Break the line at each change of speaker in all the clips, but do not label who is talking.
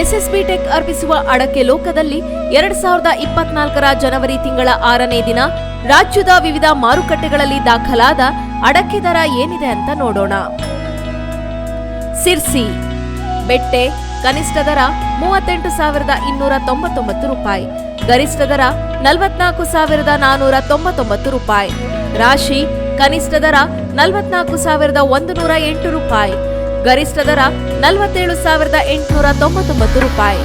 SSB tech ಅರ್ಪಿಸುವ ಅಡಕೆ ಲೋಕದಲ್ಲಿ ಎರಡ್ ಸಾವಿರದ ಇಪ್ಪತ್ನಾಲ್ಕರ ಜನವರಿ ತಿಂಗಳ ಆರನೇ ದಿನ ರಾಜ್ಯದ ವಿವಿಧ ಮಾರುಕಟ್ಟೆಗಳಲ್ಲಿ ದಾಖಲಾದ ಅಡಕೆ ದರ ಏನಿದೆ ಅಂತ ನೋಡೋಣ. ಸಿರ್ಸಿ, ಬೆಟ್ಟೆ, ಕನಿಷ್ಠ ದರ ಮೂವತ್ತೆಂಟು ಸಾವಿರದ ಇನ್ನೂರ ತೊಂಬತ್ತೊಂಬತ್ತು ರೂಪಾಯಿ, ಗರಿಷ್ಠ ದರ ನಲವತ್ನಾಲ್ಕು ಸಾವಿರದ ನಾನೂರ ತೊಂಬತ್ತೊಂಬತ್ತು ರೂಪಾಯಿ, ರಾಶಿ ಕನಿಷ್ಠ ದರ ನಲವತ್ನಾಲ್ಕು ಸಾವಿರದ ಒಂದು ನೂರ ಎಂಟು ರೂಪಾಯಿ ಗರಿಷ್ಠ ದರ ನಲವತ್ತೇಳು ಸಾವಿರದ ಎಂಟುನೂರ ತೊಂಬತ್ತೊಂಬತ್ತು ರೂಪಾಯಿ.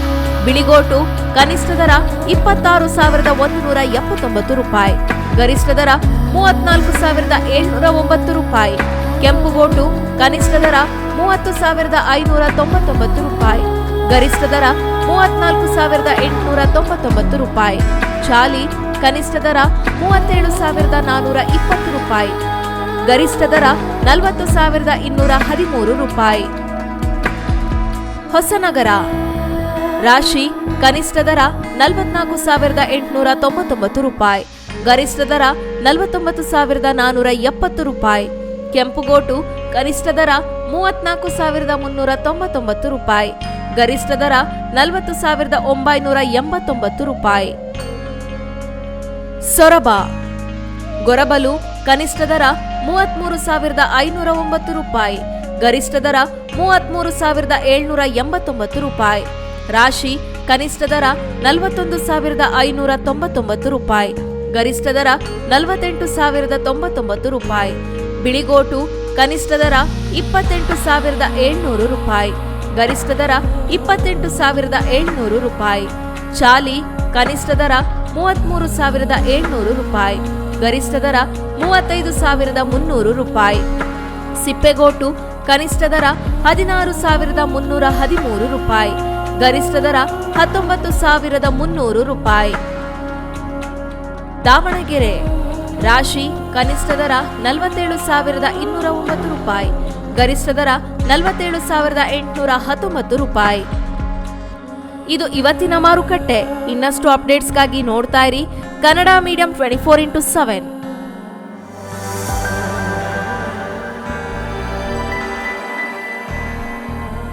ಬಿಳಿಗೋಟು ಕನಿಷ್ಠ ದರ ಇಪ್ಪತ್ತಾರು ಸಾವಿರದ ಒಂದು ನೂರ ಎಪ್ಪತ್ತೊಂಬತ್ತು ರೂಪಾಯಿ. ಗರಿಷ್ಠ ದರ ಮೂವತ್ನಾಲ್ಕು ಸಾವಿರದ ಏಳ್ನೂರ ಒಂಬತ್ತು ರೂಪಾಯಿ. ಕೆಂಪುಗೋಟು ಕನಿಷ್ಠ ದರ ಮೂವತ್ತು ಸಾವಿರದ ಐನೂರ ತೊಂಬತ್ತೊಂಬತ್ತು ರೂಪಾಯಿ. ಗರಿಷ್ಠ ದರ ಮೂವತ್ನಾಲ್ಕು ಸಾವಿರದ ಎಂಟುನೂರ ತೊಂಬತ್ತೊಂಬತ್ತು ರೂಪಾಯಿ. ಚಾಲಿ ಕನಿಷ್ಠ ದರ ಮೂವತ್ತೇಳು ಸಾವಿರದ ನಾನೂರ ಇಪ್ಪತ್ತು ರೂಪಾಯಿ. ಗರಿಷ್ಠ ದರ ನಲವತ್ತು ಸಾವಿರದ ಇನ್ನೂರ ಹದಿಮೂರು ರೂಪಾಯಿ. ಹೊಸನಗರ. ರಾಶಿ ಕನಿಷ್ಠ ದರ ನಲವತ್ನಾಲ್ಕು ಸಾವಿರದ ಎಂಟುನೂರ ತೊಂಬತ್ತೊಂಬತ್ತು ರೂಪಾಯಿ. ಗರಿಷ್ಠ ದರ ನಲವತ್ತೊಂಬತ್ತು ಸಾವಿರದ ನಾನೂರ ಎಪ್ಪತ್ತು ರೂಪಾಯಿ. ಕೆಂಪುಗೋಟು ಕನಿಷ್ಠ ದರ ಮೂವತ್ನಾಲ್ಕು ಸಾವಿರದ ಮುನ್ನೂರ ತೊಂಬತ್ತೊಂಬತ್ತು ರೂಪಾಯಿ. ಗರಿಷ್ಠ ದರ ನಲವತ್ತು ಸಾವಿರದ ಒಂಬೈನೂರ ಎಂಬತ್ತೊಂಬತ್ತು ರೂಪಾಯಿ. ಸೊರಬ. ಗೊರಬಲು ಕನಿಷ್ಠ ದರ ಮೂವತ್ಮೂರು ಸಾವಿರದ ಐನೂರ ಒಂಬತ್ತು ರೂಪಾಯಿ, ಗರಿಷ್ಠ ದರ ಮೂವತ್ಮೂರು ಸಾವಿರದ ಏಳ್ನೂರ ಎಂಬತ್ತೊಂಬತ್ತು ರೂಪಾಯಿ, ರಾಶಿ ಕನಿಷ್ಠ ದರ ನಲವತ್ತೊಂದು ಸಾವಿರದ ಐನೂರ ತೊಂಬತ್ತೊಂಬತ್ತು ರೂಪಾಯಿ, ಗರಿಷ್ಠ ದರ ನಲವತ್ತೆಂಟು ಸಾವಿರದ ತೊಂಬತ್ತೊಂಬತ್ತು ರೂಪಾಯಿ, ಬಿಳಿಗೋಟು ಕನಿಷ್ಠ ದರ ಇಪ್ಪತ್ತೆಂಟು ಸಾವಿರದ ಏಳ್ನೂರು ರೂಪಾಯಿ, ಗರಿಷ್ಠ ದರ ಇಪ್ಪತ್ತೆಂಟು ಸಾವಿರದ ಏಳ್ನೂರು ರೂಪಾಯಿ, ಚಾಲಿ ಕನಿಷ್ಠ ದರ ಮೂವತ್ಮೂರು ಸಾವಿರದ ಏಳ್ನೂರು ರೂಪಾಯಿ ಗರಿಷ್ಠ ದರ ಮೂವತ್ತೈದು ಸಾವಿರದ ಮುನ್ನೂರು ರೂಪಾಯಿ. ಸಿಪ್ಪೆಗೋಟು ಕನಿಷ್ಠ ದರ ಹದಿನಾರು ಸಾವಿರದ ಮುನ್ನೂರ ಹದಿಮೂರು ರೂಪಾಯಿ. ಗರಿಷ್ಠ ದರ ಹತ್ತೊಂಬತ್ತು ಸಾವಿರದ ಮುನ್ನೂರು ರೂಪಾಯಿ. ದಾವಣಗೆರೆ ರಾಶಿ ಕನಿಷ್ಠ ದರ ನಲವತ್ತೇಳು ಸಾವಿರದ ಇನ್ನೂರ ಒಂಬತ್ತು ರೂಪಾಯಿ. ಗರಿಷ್ಠ ದರ ನಲವತ್ತೇಳು ಸಾವಿರದ ಎಂಟುನೂರ ಹತ್ತೊಂಬತ್ತು ರೂಪಾಯಿ. ಇದು ಇವತ್ತಿನ ಮಾರುಕಟ್ಟೆ. ಇನ್ನಷ್ಟು ಅಪ್ಡೇಟ್ಸ್ಗಾಗಿ ನೋಡ್ತಾ ಇರಿ Kannada medium twenty four into seven